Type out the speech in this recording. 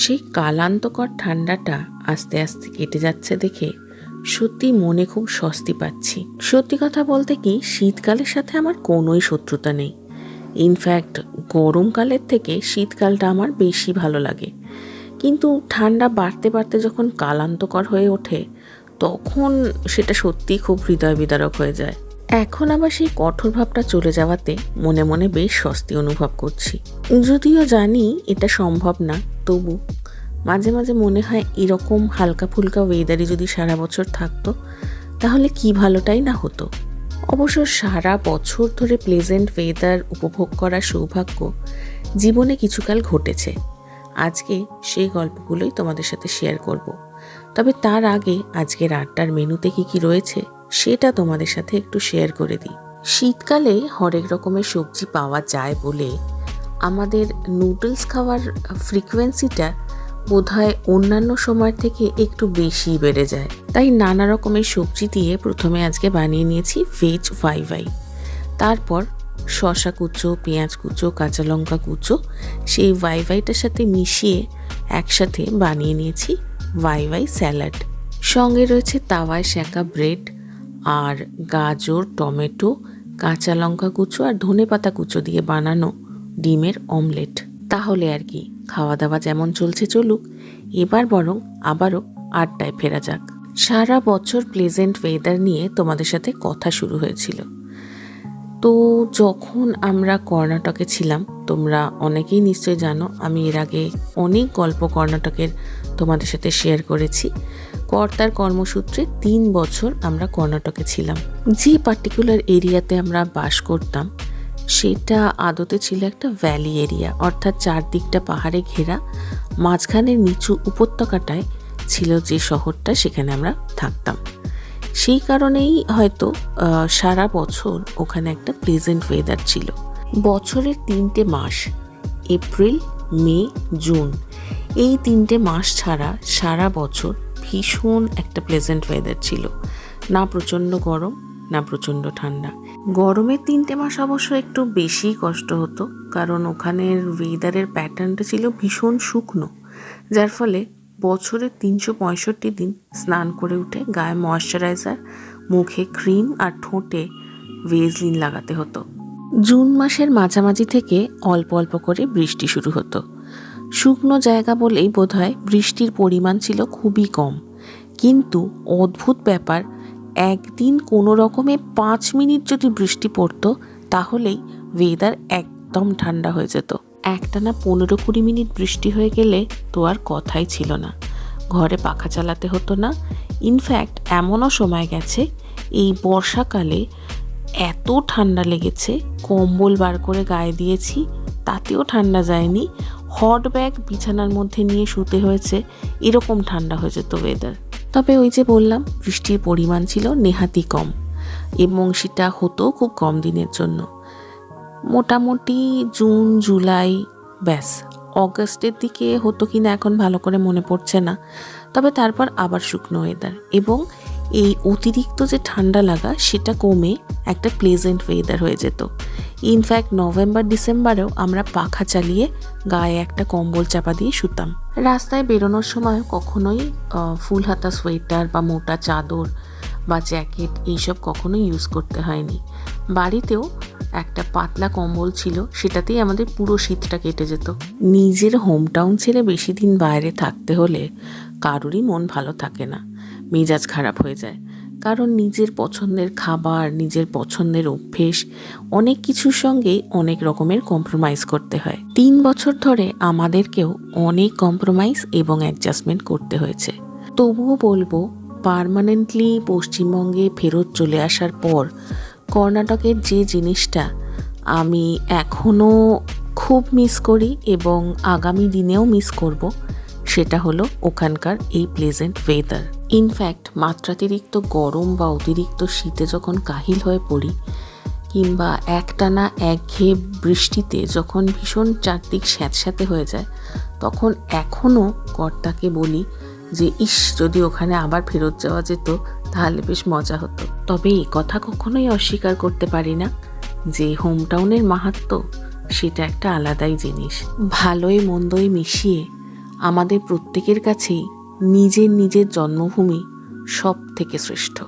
সেই কালান্তকর ঠান্ডাটা আস্তে আস্তে কেটে যাচ্ছে দেখে সত্যি মনে খুব স্বস্তি পাচ্ছি। সত্যি কথা বলতে কি, শীতকালের সাথে আমার কোনোই শত্রুতা নেই। ইনফ্যাক্ট গরমকালের থেকে শীতকালটা আমার বেশি ভালো লাগে। কিন্তু ঠান্ডা বাড়তে বাড়তে যখন কালান্তকর হয়ে ওঠে, তখন সেটা সত্যিই খুব হৃদয় বিদারক হয়ে যায়। এখন আবার সেই কঠোর ভাবটা চলে যাওয়াতে মনে মনে বেশ স্বস্তি অনুভব করছি। যদিও জানি এটা সম্ভব না তবু মাঝে মাঝে মনে হয় এরকম হালকা ফুলকা ওয়েদারই যদি সারা বছর থাকতো, তাহলে কি ভালোটাই না হতো? অবশ্য সারা বছর ধরে প্লেজেন্ট ওয়েদার উপভোগ করার সৌভাগ্য জীবনে কিছুকাল ঘটেছে। আজকে সেই গল্পগুলোই তোমাদের সাথে শেয়ার করব। তবে তার আগে আজকের আড্ডার মেনুতে কি কি রয়েছে, সেটা তোমাদের সাথে একটু শেয়ার করে দিই। শীতকালে হরেক রকমের সবজি পাওয়া যায় বলে আমাদের নুডলস খাওয়ার ফ্রিকোয়েন্সিটা বোধহয় অন্যান্য সময় থেকে একটু বেশি বেড়ে যায়। তাই নানা রকমের সবজি দিয়ে প্রথমে আজকে বানিয়ে নিয়েছি ভেজ ফ্রাই ভাই তারপর শশা কুচো, পেঁয়াজ কুচো, কাঁচা লঙ্কা কুচো, সেই ওয়াই ভাইটার সাথে মিশিয়ে একসাথে বানিয়ে নিয়েছি ওয়াই ওয়াই স্যালাড সঙ্গে রয়েছে তাওয়ায় সেঁকা ব্রেড আর গাজর, টমেটো, কাঁচা লঙ্কা কুচো আর ধনে পাতা কুচো দিয়ে বানানো ডিমের অমলেট। তাহলে আর কি খাওয়া দাওয়া যেমন চলছে চলুক, এবার বরং আবারও আড্ডায় ফেরা যাক। সারা বছর প্লেজেন্ট ওয়েদার নিয়ে তোমাদের সাথে কথা শুরু হয়েছিল। তো যখন আমরা কর্ণাটকে ছিলাম, তোমরা অনেকেই নিশ্চয়ই জানো, আমি এর আগে অনেক গল্প কর্ণাটকের তোমাদের সাথে শেয়ার করেছি। কর্তার কর্মসূত্রে তিন বছর আমরা কর্ণাটকে ছিলাম। যে পার্টিকুলার এরিয়াতে আমরা বাস করতাম সেটা আদতে ছিল একটা ভ্যালি এরিয়া, অর্থাৎ চারদিকটা পাহাড়ে ঘেরা। মাঝখানের নিচু উপত্যকাটায় ছিল যে শহরটা, সেখানে আমরা থাকতাম। সেই কারণেই হয়তো সারা বছর ওখানে একটা প্লেজেন্ট ওয়েদার ছিল। বছরের তিনটে মাস, এপ্রিল, মে, জুন, এই তিনটে মাস ছাড়া সারা বছর ভীষণ একটা প্লেজেন্ট ওয়েদার ছিল। না প্রচণ্ড গরম, না প্রচণ্ড ঠান্ডা। গরমের তিনটে মাস অবশ্য একটু বেশি কষ্ট হতো, কারণ ওখানের ওয়েদারের প্যাটার্নটা ছিল ভীষণ শুকনো, যার ফলে বছরের তিনশো পঁয়ষট্টি দিন স্নান করে উঠে গায়ে ময়শ্চারাইজার মুখে ক্রিম আর ঠোঁটে ভেজলিন লাগাতে হতো। জুন মাসের মাঝামাঝি থেকে অল্প অল্প করে বৃষ্টি শুরু হতো। শুকনো জায়গা বলেই বোধহয় বৃষ্টির পরিমাণ ছিল খুবই কম। কিন্তু অদ্ভুত ব্যাপার একদিন কোনো রকমে পাঁচ মিনিট যদি বৃষ্টি পড়তো, তাহলেই ওয়েদার একদম ঠান্ডা হয়ে যেত। একটানা পনেরো কুড়ি মিনিট বৃষ্টি হয়ে গেলে তো আর কথাই ছিল না। ঘরে পাখা চালাতে হতো না। ইনফ্যাক্ট এমনও সময় গেছে, এই বর্ষাকালে এত ঠান্ডা লেগেছে, কম্বল বার করে গায়ে দিয়েছি, তাতেও ঠান্ডা যায়নি। হট ব্যাগ বিছানার মধ্যে নিয়ে শুতে হয়েছে, এরকম ঠান্ডা হয়ে যেত ওয়েদার তবে ওই যে বললাম, বৃষ্টির পরিমাণ ছিল নেহাতি কম। এবং সেটা হতো খুব কম দিনের জন্য। মোটামুটি জুন, জুলাই, ব্যাস। অগস্টের দিকে হতো কি না এখন ভালো করে মনে পড়ছে না। তবে তারপর আবার শুকনো ওয়েদার এবং এই অতিরিক্ত যে ঠান্ডা লাগা, সেটা কমে একটা প্লেজেন্ট ওয়েদার হয়ে যেত। ইনফ্যাক্ট নভেম্বর ডিসেম্বরেও আমরা পাখা চালিয়ে গায়ে একটা কম্বল চাপা দিয়ে শুতাম। রাস্তায় বেরোনোর সময় কখনোই ফুল হাতা সোয়েটার বা মোটা চাদর বা জ্যাকেট এইসব কখনোই ইউজ করতে হয়নি। বাড়িতেও একটা পাতলা কম্বল ছিল, সেটাতেই আমাদের পুরো শীতটা কেটে যেত। নিজের হোমটাউন ছেড়ে বেশি দিন বাইরে থাকতে হলে কারোরই মন ভালো থাকে না। মেজাজ খারাপ হয়ে যায়। কারণ নিজের পছন্দের খাবার, নিজের পছন্দের অভ্যেস, অনেক কিছুর সঙ্গে অনেক রকমের কম্প্রোমাইজ করতে হয়। তিন বছর ধরে আমাদেরকেও অনেক কম্প্রোমাইজ এবং অ্যাডজাস্টমেন্ট করতে হয়েছে। তবুও বলব পার্মানেন্টলি পশ্চিমবঙ্গে ফেরত চলে আসার পর কর্ণাটকের যে জিনিসটা আমি এখনও খুব মিস করি এবং আগামী দিনেও মিস করব সেটা হলো ওখানকার এই প্লেজেন্ট ওয়েদার ইনফ্যাক্ট মাত্রাতিরিক্ত গরম বা অতিরিক্ত শীতে যখন কাহিল হয়ে পড়ি, কিংবা একটানা একঘেয়ে বৃষ্টিতে যখন ভীষণ চারদিক স্যাঁতস্যাঁতে হয়ে যায়, তখন এখনও কর্তাকে বলি যে, ইস, যদি ওখানে আবার ফেরত যাওয়া যেত, তাহলে বেশ মজা হতো। তবে এই কথা কখনোই অস্বীকার করতে পারি না যে হোম টাউনের মাহাত্ম্য সেটা একটা আলাদাই জিনিস। ভালোই মন্দই মিশিয়ে আমাদের প্রত্যেকের কাছেই নিজের নিজের জন্মভূমি সব থেকে শ্রেষ্ঠ।